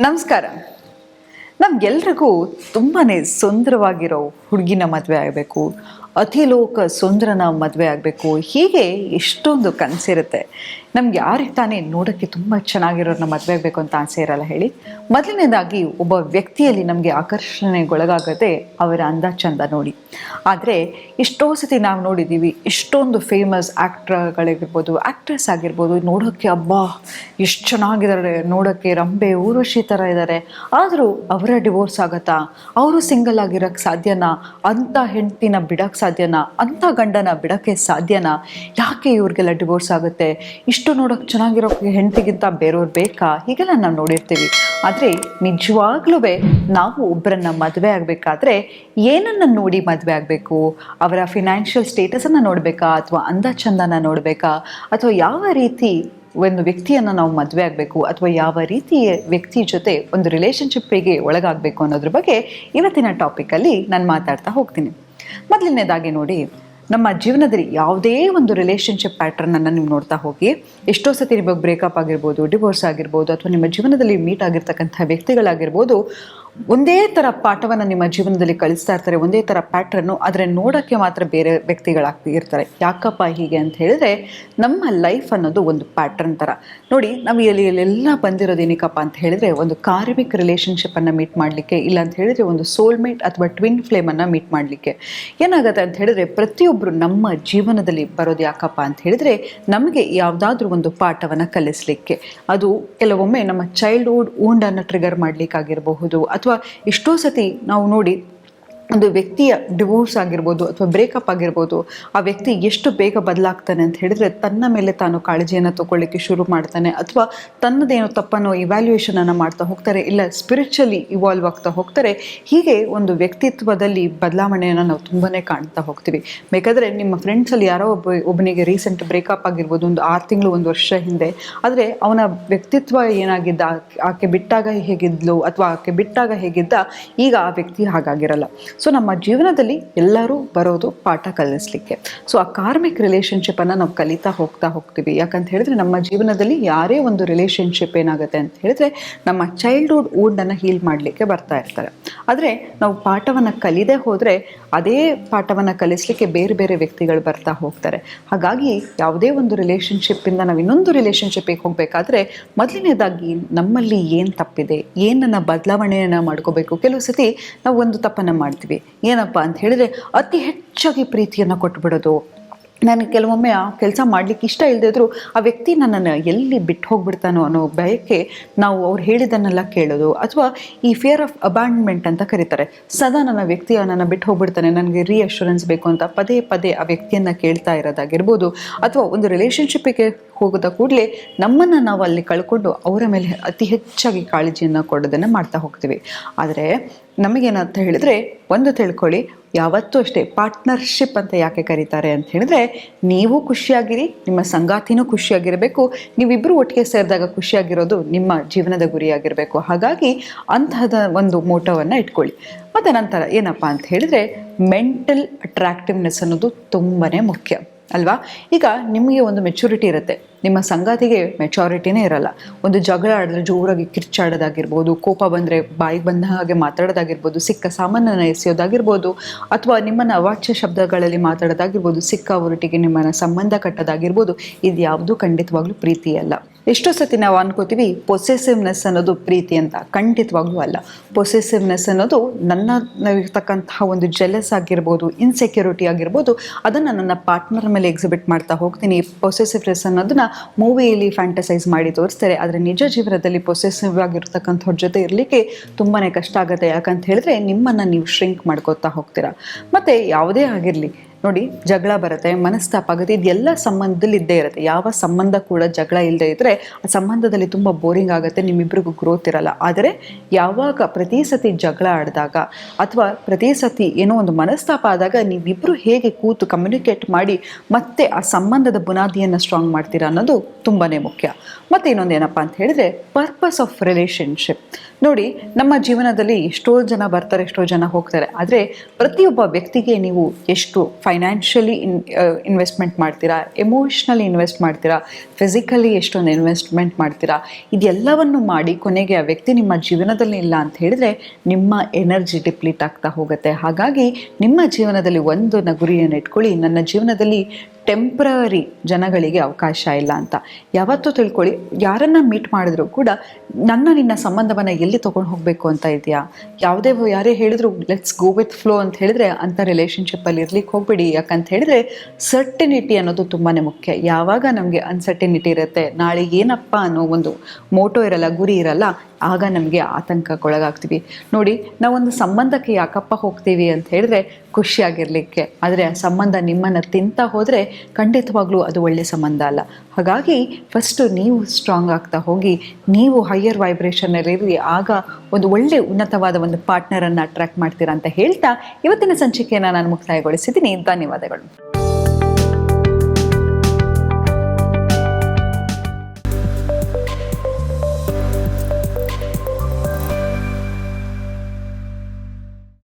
ನಮಸ್ಕಾರ. ನಮ್ಗೆಲ್ರಿಗೂ ತುಂಬಾನೇ ಸುಂದರವಾಗಿರೋ ಹುಡುಗಿನ ಮದುವೆ ಆಗಬೇಕು. ಅತಿಲೋಕ ಸುಂದರನ ಮದುವೆ ಆಗಬೇಕು. ಹೀಗೆ ಎಷ್ಟೊಂದು ಕನಸಿರುತ್ತೆ. ನಮ್ಗೆ ಯಾರಿಗೆ ತಾನೇ ನೋಡೋಕ್ಕೆ ತುಂಬ ಚೆನ್ನಾಗಿರೋರನ್ನ ಮದುವೆ ಆಗಬೇಕು ಅಂತ ಆಸೆ ಇರಲ್ಲ ಹೇಳಿ. ಮೊದಲನೇದಾಗಿ ಒಬ್ಬ ವ್ಯಕ್ತಿಯಲ್ಲಿ ನಮಗೆ ಆಕರ್ಷಣೆಗೊಳಗಾಗದೆ ಅವರ ಅಂದ ಚಂದ ನೋಡಿ. ಆದರೆ ಎಷ್ಟೋ ಸತಿ ನಾವು ನೋಡಿದ್ದೀವಿ ಎಷ್ಟೊಂದು ಫೇಮಸ್ ಆ್ಯಕ್ಟ್ರಗಳಾಗಿರ್ಬೋದು ಆ್ಯಕ್ಟ್ರೆಸ್ ಆಗಿರ್ಬೋದು ನೋಡೋಕ್ಕೆ ಅಬ್ಬಾ, ಎಷ್ಟು ಚೆನ್ನಾಗಿದ್ದಾರೆ, ನೋಡೋಕ್ಕೆ ರಂಬೆ, ಊರ್ವಶಿ ಥರ ಇದ್ದಾರೆ ಆದರೂ ಅವರ ಡಿವೋರ್ಸ್ ಆಗತ್ತಾ? ಅವರು ಸಿಂಗಲ್ ಆಗಿರೋಕ್ಕೆ ಸಾಧ್ಯನಾ? ಅಂಥ ಹೆಂಡತಿನ ಬಿಡೋಕ್ಕೆ ಸಾಧ್ಯನಾ? ಅಂಥ ಗಂಡನ ಬಿಡೋಕ್ಕೆ ಸಾಧ್ಯನಾ? ಯಾಕೆ ಇವ್ರಿಗೆಲ್ಲ ಡಿವೋರ್ಸ್ ಆಗುತ್ತೆ? ಇಷ್ಟು ನೋಡೋಕೆ ಚೆನ್ನಾಗಿರೋ ಹೆಂಡತಿಗಿಂತ ಬೇರೆಯವ್ರು ಬೇಕಾ? ಹೀಗೆಲ್ಲ ನಾವು ನೋಡಿರ್ತೀವಿ. ಆದರೆ ನಿಜವಾಗ್ಲೂ ನಾವು ಒಬ್ಬರನ್ನ ಮದುವೆ ಆಗಬೇಕಾದ್ರೆ ಏನನ್ನು ನೋಡಿ ಮದುವೆ ಆಗಬೇಕು? ಅವರ ಫಿನಾನ್ಷಿಯಲ್ ಸ್ಟೇಟಸನ್ನು ನೋಡಬೇಕಾ? ಅಥವಾ ಅಂದ ಚಂದನ ನೋಡಬೇಕಾ? ಅಥವಾ ಯಾವ ರೀತಿ ಒಂದು ವ್ಯಕ್ತಿಯನ್ನು ನಾವು ಮದುವೆ ಆಗಬೇಕು? ಅಥವಾ ಯಾವ ರೀತಿ ವ್ಯಕ್ತಿ ಜೊತೆ ಒಂದು ರಿಲೇಷನ್ಶಿಪ್ಪಿಗೆ ಒಳಗಾಗಬೇಕು ಅನ್ನೋದ್ರ ಬಗ್ಗೆ ಇವತ್ತಿನ ಟಾಪಿಕಲ್ಲಿ ನಾನು ಮಾತಾಡ್ತಾ ಹೋಗ್ತೀನಿ. ಮೊದಲನೇದಾಗಿ ನೋಡಿ, ನಮ್ಮ ಜೀವನದಲ್ಲಿ ಯಾವುದೇ ಒಂದು ರಿಲೇಷನ್ಶಿಪ್ ಪ್ಯಾಟ್ರನನ್ನು ನೀವು ನೋಡ್ತಾ ಹೋಗಿ, ಎಷ್ಟೋ ಸತಿ ನಿಮಗೆ ಬ್ರೇಕಪ್ ಆಗಿರ್ಬೋದು ಡಿವೋರ್ಸ್ ಆಗಿರ್ಬೋದು, ಅಥವಾ ನಿಮ್ಮ ಜೀವನದಲ್ಲಿ ಮೀಟ್ ಆಗಿರ್ತಕ್ಕಂಥ ವ್ಯಕ್ತಿಗಳಾಗಿರ್ಬೋದು ಒಂದೇ ಥರ ಪಾಠವನ್ನು ನಿಮ್ಮ ಜೀವನದಲ್ಲಿ ಕಳಿಸ್ತಾ ಇರ್ತಾರೆ, ಒಂದೇ ಥರ ಪ್ಯಾಟ್ರನ್ನು ಆದರೆ ನೋಡೋಕ್ಕೆ ಮಾತ್ರ ಬೇರೆ ವ್ಯಕ್ತಿಗಳಾಗ್ತಿ ಇರ್ತಾರೆ. ಯಾಕಪ್ಪ ಹೀಗೆ ಅಂತ ಹೇಳಿದ್ರೆ ನಮ್ಮ ಲೈಫ್ ಅನ್ನೋದು ಒಂದು ಪ್ಯಾಟ್ರನ್ ಥರ ನೋಡಿ, ನಾವು ಇಲ್ಲಿ ಎಲ್ಲ ಬಂದಿರೋದು ಏನಕ್ಕಪ್ಪ ಅಂತ ಹೇಳಿದ್ರೆ ಒಂದು ಕಾರ್ಮಿಕ್ ರಿಲೇಷನ್ಶಿಪ್ಪನ್ನು ಮೀಟ್ ಮಾಡಲಿಕ್ಕೆ, ಇಲ್ಲ ಅಂತ ಹೇಳಿದ್ರೆ ಒಂದು ಸೋಲ್ಮೇಟ್ ಅಥವಾ ಟ್ವಿನ್ ಫ್ಲೇಮನ್ನು ಮೀಟ್ ಮಾಡಲಿಕ್ಕೆ. ಏನಾಗುತ್ತೆ ಅಂತ ಹೇಳಿದ್ರೆ ಪ್ರತಿಯೊಬ್ಬರು ನಮ್ಮ ಜೀವನದಲ್ಲಿ ಬರೋದು ಯಾಕಪ್ಪ ಅಂತ ಹೇಳಿದ್ರೆ ನಮಗೆ ಯಾವುದಾದ್ರೂ ಒಂದು ಪಾಠವನ್ನು ಕಲಿಸ್ಲಿಕ್ಕೆ. ಅದು ಕೆಲವೊಮ್ಮೆ ನಮ್ಮ ಚೈಲ್ಡ್ಹುಡ್ ಊಂಡನ್ನು ಟ್ರಿಗರ್ ಮಾಡಲಿಕ್ಕಾಗಿರಬಹುದು ಅಥವಾ ಎಷ್ಟೋ ಸತಿ ನಾವು ನೋಡಿ ಒಂದು ವ್ಯಕ್ತಿಯ ಡಿವೋರ್ಸ್ ಆಗಿರ್ಬೋದು ಅಥವಾ ಬ್ರೇಕಪ್ ಆಗಿರ್ಬೋದು, ಆ ವ್ಯಕ್ತಿ ಎಷ್ಟು ಬೇಗ ಬದಲಾಗ್ತಾನೆ ಅಂತ ಹೇಳಿದ್ರೆ ತನ್ನ ಮೇಲೆ ತಾನು ಕಾಳಜಿಯನ್ನು ತೊಗೊಳ್ಳಿಕ್ಕೆ ಶುರು ಮಾಡ್ತಾನೆ ಅಥವಾ ತನ್ನದೇನೋ ತಪ್ಪನ್ನು ಇವ್ಯಾಲ್ಯೂಯೇಷನನ್ನು ಮಾಡ್ತಾ ಹೋಗ್ತಾರೆ ಇಲ್ಲ ಸ್ಪಿರಿಚುಲಿ ಇವಾಲ್ವ್ ಆಗ್ತಾ ಹೋಗ್ತಾರೆ. ಹೀಗೆ ಒಂದು ವ್ಯಕ್ತಿತ್ವದಲ್ಲಿ ಬದಲಾವಣೆಯನ್ನು ನಾವು ತುಂಬಾ ಕಾಣ್ತಾ ಹೋಗ್ತೀವಿ. ಬೇಕಾದರೆ ನಿಮ್ಮ ಫ್ರೆಂಡ್ಸಲ್ಲಿ ಯಾರೋ ಒಬ್ಬ, ಒಬ್ಬನಿಗೆ ರೀಸೆಂಟ್ ಬ್ರೇಕಪ್ ಆಗಿರ್ಬೋದು, ಒಂದು ಆರು ತಿಂಗಳು, ಒಂದು ವರ್ಷ ಹಿಂದೆ. ಆದರೆ ಅವನ ವ್ಯಕ್ತಿತ್ವ ಏನಾಗಿದ್ದ, ಆಕೆ- ಬಿಟ್ಟಾಗ ಹೇಗಿದ್ಲು ಅಥವಾ ಆಕೆ ಬಿಟ್ಟಾಗ ಹೇಗಿದ್ದ, ಈಗ ಆ ವ್ಯಕ್ತಿ ಹಾಗಾಗಿರಲ್ಲ. ಸೊ ನಮ್ಮ ಜೀವನದಲ್ಲಿ ಎಲ್ಲರೂ ಬರೋದು ಪಾಠ ಕಲಿಸ್ಲಿಕ್ಕೆ. ಸೊ ಆ ಕಾರ್ಮಿಕ್ ರಿಲೇಷನ್ಶಿಪ್ಪನ್ನು ನಾವು ಕಲಿತಾ ಹೋಗ್ತಾ ಹೋಗ್ತೀವಿ. ಯಾಕಂತ ಹೇಳಿದ್ರೆ ನಮ್ಮ ಜೀವನದಲ್ಲಿ ಯಾರೇ ಒಂದು ರಿಲೇಷನ್ಶಿಪ್ ಏನಾಗುತ್ತೆ ಅಂತ ಹೇಳಿದ್ರೆ ನಮ್ಮ ಚೈಲ್ಡ್ಹುಡ್ ಊಡನ್ನು ಹೀಲ್ ಮಾಡಲಿಕ್ಕೆ ಬರ್ತಾ ಇರ್ತಾರೆ. ಆದರೆ ನಾವು ಪಾಠವನ್ನು ಕಲಿದೆ ಹೋದರೆ ಅದೇ ಪಾಠವನ್ನು ಕಲಿಸ್ಲಿಕ್ಕೆ ಬೇರೆ ಬೇರೆ ವ್ಯಕ್ತಿಗಳು ಬರ್ತಾ ಹೋಗ್ತಾರೆ. ಹಾಗಾಗಿ ಯಾವುದೇ ಒಂದು ರಿಲೇಷನ್ಶಿಪ್ಪಿಂದ ನಾವು ಇನ್ನೊಂದು ರಿಲೇಷನ್ಶಿಪ್ಪಿಗೆ ಹೋಗಬೇಕಾದ್ರೆ ಮೊದಲನೇದಾಗಿ ನಮ್ಮಲ್ಲಿ ಏನು ತಪ್ಪಿದೆ? ಏನನ್ನು ಬದಲಾವಣೆಯನ್ನು ಮಾಡ್ಕೋಬೇಕು? ಕೆಲವು ಸತಿ ನಾವು ಒಂದು ತಪ್ಪನ್ನು ಮಾಡ್ತೀವಿ. ಏನಪ್ಪ ಅಂತ ಹೇಳಿದ್ರೆ ಅತಿ ಹೆಚ್ಚಾಗಿ ಪ್ರೀತಿಯನ್ನು ಕೊಟ್ಬಿಡೋದು. ನನಗೆ ಕೆಲವೊಮ್ಮೆ ಆ ಕೆಲಸ ಮಾಡಲಿಕ್ಕೆ ಇಷ್ಟ ಇಲ್ಲದೆ ಇದ್ರೂ ಆ ವ್ಯಕ್ತಿ ನನ್ನನ್ನು ಎಲ್ಲಿ ಬಿಟ್ಟು ಹೋಗ್ಬಿಡ್ತಾನೋ ಅನ್ನೋ ಭಯಕ್ಕೆ ನಾವು ಅವ್ರು ಹೇಳಿದ್ದನ್ನೆಲ್ಲ ಕೇಳೋದು ಅಥವಾ ಈ ಫಿಯರ್ ಆಫ್ ಅಬ್ಯಾಂಡ್ಮೆಂಟ್ ಅಂತ ಕರೀತಾರೆ. ಸದಾ ನನ್ನ ವ್ಯಕ್ತಿಯ ನನ್ನ ಬಿಟ್ಟು ಹೋಗ್ಬಿಡ್ತಾನೆ, ನನಗೆ ರೀಅಶ್ಯೂರೆನ್ಸ್ ಬೇಕು ಅಂತ ಪದೇ ಪದೇ ಆ ವ್ಯಕ್ತಿಯನ್ನು ಕೇಳ್ತಾ ಇರೋದಾಗಿರ್ಬೋದು ಅಥವಾ ಒಂದು ರಿಲೇಷನ್ಶಿಪ್ಪಿಗೆ ಹೋಗೋದ ಕೂಡಲೇ ನಮ್ಮನ್ನು ನಾವು ಅಲ್ಲಿ ಕಳ್ಕೊಂಡು ಅವರ ಮೇಲೆ ಅತಿ ಹೆಚ್ಚಾಗಿ ಕಾಳಜಿಯನ್ನು ಕೊಡೋದನ್ನು ಮಾಡ್ತಾ ಹೋಗ್ತೀವಿ. ಆದರೆ ನಮಗೇನಂತ ಹೇಳಿದರೆ ಒಂದು ತಿಳ್ಕೊಳ್ಳಿ ಯಾವತ್ತೂ ಅಷ್ಟೇ ಪಾರ್ಟ್ನರ್ಶಿಪ್ ಅಂತ ಯಾಕೆ ಕರೀತಾರೆ ಅಂತ ಹೇಳಿದ್ರೆ, ನೀವು ಖುಷಿಯಾಗಿರಿ, ನಿಮ್ಮ ಸಂಗಾತಿನೂ ಖುಷಿಯಾಗಿರಬೇಕು ನೀವಿಬ್ಬರು ಒಟ್ಟಿಗೆ ಸೇರಿದಾಗ ಖುಷಿಯಾಗಿರೋದು ನಿಮ್ಮ ಜೀವನದ ಗುರಿಯಾಗಿರಬೇಕು. ಹಾಗಾಗಿ ಅಂತಹದ ಒಂದು ಮೋಟವನ್ನು ಇಟ್ಕೊಳ್ಳಿ. ಮತ್ತು ನಂತರ ಏನಪ್ಪ ಅಂತ ಹೇಳಿದ್ರೆ ಮೆಂಟಲ್ ಅಟ್ರಾಕ್ಟಿವ್ನೆಸ್ ಅನ್ನೋದು ತುಂಬಾ ಮುಖ್ಯ. ಅಲ್ವಾ? ಈಗ ನಿಮಗೆ ಒಂದು ಮೆಚುರಿಟಿ ಇರುತ್ತೆ. ನಿಮ್ಮ ಸಂಗಾತಿಗೆ ಮೆಚುರಿಟಿನೇ ಇರಲ್ಲ. ಒಂದು ಜಗಳ ಆಡಿದ್ರೆ ಜೋರಾಗಿ ಕಿರ್ಚಾಡೋದಾಗಿರ್ಬೋದು, ಕೋಪ ಬಂದರೆ ಬಾಯಿಗೆ ಬಂದ ಹಾಗೆ ಮಾತಾಡೋದಾಗಿರ್ಬೋದು, ಸಿಕ್ಕ ಸಾಮಾನನ್ನು ಎಸೆಯೋದಾಗಿರ್ಬೋದು, ಅಥವಾ ನಿಮ್ಮನ್ನು ಅವಾಚ್ಯ ಶಬ್ದಗಳಲ್ಲಿ ಮಾತಾಡೋದಾಗಿರ್ಬೋದು, ಸಿಕ್ಕ ಅವರೊಟ್ಟಿಗೆ ನಿಮ್ಮನ್ನು ಸಂಬಂಧ ಕಟ್ಟೋದಾಗಿರ್ಬೋದು ಇದು ಯಾವುದೂ ಖಂಡಿತವಾಗ್ಲೂ ಪ್ರೀತಿ ಅಲ್ಲ ಎಷ್ಟೋ ಸತಿ ನಾವು ಅನ್ಕೋತೀವಿ ಪೊಸೆಸಿವ್ನೆಸ್ ಅನ್ನೋದು ಪ್ರೀತಿ ಅಂತ? ಖಂಡಿತವಾಗ್ಲೂ ಅಲ್ಲ. ಪೊಸೆಸಿವ್ನೆಸ್ ಅನ್ನೋದು ನನ್ನ ಇರ್ತಕ್ಕಂತಹ ಒಂದು ಜೆಲಸ್ ಆಗಿರ್ಬೋದು ಇನ್ಸೆಕ್ಯೂರಿಟಿ ಆಗಿರ್ಬೋದು, ಅದನ್ನು ನನ್ನ ಪಾರ್ಟ್ನರ್ ಮೇಲೆ ಎಕ್ಸಿಬಿಟ್ ಮಾಡ್ತಾ ಹೋಗ್ತೀನಿ. ಪೊಸೆಸಿವ್ನೆಸ್ ಅನ್ನೋದನ್ನ ಮೂವಿಯಲ್ಲಿ ಫ್ಯಾಂಟಸೈಸ್ ಮಾಡಿ ತೋರಿಸ್ತಾರೆ. ಆದರೆ ನಿಜ ಜೀವನದಲ್ಲಿ ಪೊಸೆಸಿವ್ ಆಗಿರ್ತಕ್ಕಂಥವ್ರ ಜೊತೆ ಇರಲಿಕ್ಕೆ ತುಂಬಾ ಕಷ್ಟ ಆಗುತ್ತೆ. ಯಾಕಂತ ಹೇಳಿದ್ರೆ ನಿಮ್ಮನ್ನು ನೀವು ಶ್ರಿಂಕ್ ಮಾಡ್ಕೋತಾ ಹೋಗ್ತೀರಾ. ಮತ್ತು ಯಾವುದೇ ಆಗಿರಲಿ ನೋಡಿ, ಜಗಳ ಬರುತ್ತೆ, ಮನಸ್ತಾಪ ಆಗುತ್ತೆ, ಇದೆಲ್ಲ ಸಂಬಂಧದಲ್ಲಿ ಇದ್ದೇ ಇರುತ್ತೆ. ಯಾವ ಸಂಬಂಧ ಕೂಡ ಜಗಳ ಇಲ್ಲದೆ ಇದ್ದರೆ ಆ ಸಂಬಂಧದಲ್ಲಿ ತುಂಬ ಬೋರಿಂಗ್ ಆಗುತ್ತೆ ನಿಮ್ಮಿಬ್ಬರಿಗೂ ಗ್ರೋತ್ ಇರಲ್ಲ. ಆದರೆ ಯಾವಾಗ ಪ್ರತಿ ಸತಿ ಜಗಳ ಆಡಿದಾಗ ಅಥವಾ ಪ್ರತಿ ಸತಿ ಏನೋ ಒಂದು ಮನಸ್ತಾಪ ಆದಾಗ ನೀವಿಬ್ಬರು ಹೇಗೆ ಕೂತು ಕಮ್ಯುನಿಕೇಟ್ ಮಾಡಿ ಮತ್ತೆ ಆ ಸಂಬಂಧದ ಬುನಾದಿಯನ್ನು ಸ್ಟ್ರಾಂಗ್ ಮಾಡ್ತೀರಾ ಅನ್ನೋದು ತುಂಬಾ ಮುಖ್ಯ. ಮತ್ತು ಇನ್ನೊಂದು ಏನಪ್ಪ ಅಂತ ಹೇಳಿದ್ರೆ ಪರ್ಪಸ್ ಆಫ್ ರಿಲೇಷನ್ಶಿಪ್ ನೋಡಿ, ನಮ್ಮ ಜೀವನದಲ್ಲಿ ಎಷ್ಟೋ ಜನ ಬರ್ತಾರೆ, ಎಷ್ಟೋ ಜನ ಹೋಗ್ತಾರೆ. ಆದರೆ ಪ್ರತಿಯೊಬ್ಬ ವ್ಯಕ್ತಿಗೆ ನೀವು ಎಷ್ಟು ಫೈನಾನ್ಷಿಯಲಿ ಇನ್ ಇನ್ವೆಸ್ಟ್ಮೆಂಟ್ ಮಾಡ್ತೀರಾ ಎಮೋಷ್ನಲಿ ಇನ್ವೆಸ್ಟ್ ಮಾಡ್ತೀರಾ ಫಿಸಿಕಲಿ ಎಷ್ಟೊಂದು ಇನ್ವೆಸ್ಟ್ಮೆಂಟ್ ಮಾಡ್ತೀರಾ, ಇದೆಲ್ಲವನ್ನು ಮಾಡಿ ಕೊನೆಗೆ ಆ ವ್ಯಕ್ತಿ ನಿಮ್ಮ ಜೀವನದಲ್ಲಿ ಇಲ್ಲ ಅಂತ ಹೇಳಿದ್ರೆ ನಿಮ್ಮ ಎನರ್ಜಿ ಡಿಪ್ಲೀಟ್ ಆಗ್ತಾ ಹೋಗುತ್ತೆ. ಹಾಗಾಗಿ ನಿಮ್ಮ ಜೀವನದಲ್ಲಿ ಒಂದು ನಗುರಿಯನ್ನು ಗುರಿಯನ್ನು ಇಟ್ಕೊಳ್ಳಿ. ನನ್ನ ಜೀವನದಲ್ಲಿ ಟೆಂಪ್ರರಿ ಜನಗಳಿಗೆ ಅವಕಾಶ ಇಲ್ಲ ಅಂತ. ಯಾವತ್ತೂ ತಿಳ್ಕೊಳ್ಳಿ, ಯಾರನ್ನ ಮೀಟ್ ಮಾಡಿದ್ರು ಕೂಡ ನನ್ನ ನಿನ್ನ ಸಂಬಂಧವನ್ನು ಎಲ್ಲಿ ತೊಗೊಂಡು ಹೋಗಬೇಕು ಅಂತ ಇದೆಯಾ? ಯಾವುದೇ ಯಾರೇ ಹೇಳಿದ್ರು ಲೆಟ್ಸ್ ಗೋ ವಿತ್ ಫ್ಲೋ ಅಂತ ಹೇಳಿದ್ರೆ ಅಂಥ ರಿಲೇಷನ್ಶಿಪ್ಪಲ್ಲಿ ಇರ್ಲಿಕ್ಕೆ ಹೋಗ್ಬಿಡಿ. ಯಾಕಂತ ಹೇಳಿದ್ರೆ ಸರ್ಟಿನಿಟಿ ಅನ್ನೋದು ತುಂಬಾ ಮುಖ್ಯ. ಯಾವಾಗ ನಮಗೆ ಅನ್ಸರ್ಟಿನಿಟಿ ಇರುತ್ತೆ, ನಾಳೆ ಏನಪ್ಪ ಅನ್ನೋ ಒಂದು ಮೋಟೋ ಇರಲ್ಲ, ಗುರಿ ಇರಲ್ಲ ಆಗ ನಮಗೆ ಆತಂಕಕ್ಕೊಳಗಾಗ್ತೀವಿ. ನೋಡಿ, ನಾವೊಂದು ಸಂಬಂಧಕ್ಕೆ ಯಾಕಪ್ಪ ಹೋಗ್ತೀವಿ ಅಂತ ಹೇಳಿದ್ರೆ ಖುಷಿಯಾಗಿರಲಿಕ್ಕೆ ಆದರೆ ಆ ಸಂಬಂಧ ನಿಮ್ಮನ್ನು ತಿಂತ ಹೋದರೆ ಖಂಡಿತವಾಗ್ಲೂ ಅದು ಒಳ್ಳೆಯ ಸಂಬಂಧ ಅಲ್ಲ. ಹಾಗಾಗಿ ಫಸ್ಟು ನೀವು ಸ್ಟ್ರಾಂಗ್ ಆಗ್ತಾ ಹೋಗಿ, ನೀವು ಹೈಯರ್ ವೈಬ್ರೇಷನಲ್ಲಿ ಇರಲಿ ಆಗ ಒಂದು ಒಳ್ಳೆ ಉನ್ನತವಾದ ಒಂದು ಪಾರ್ಟ್ನರನ್ನು ಅಟ್ರಾಕ್ಟ್ ಮಾಡ್ತೀರಾ ಅಂತ ಹೇಳ್ತಾ ಇವತ್ತಿನ ಸಂಚಿಕೆಯನ್ನು ನಾನು ಮುಕ್ತಾಯಗೊಳಿಸಿದ್ದೀನಿ. ಧನ್ಯವಾದಗಳು.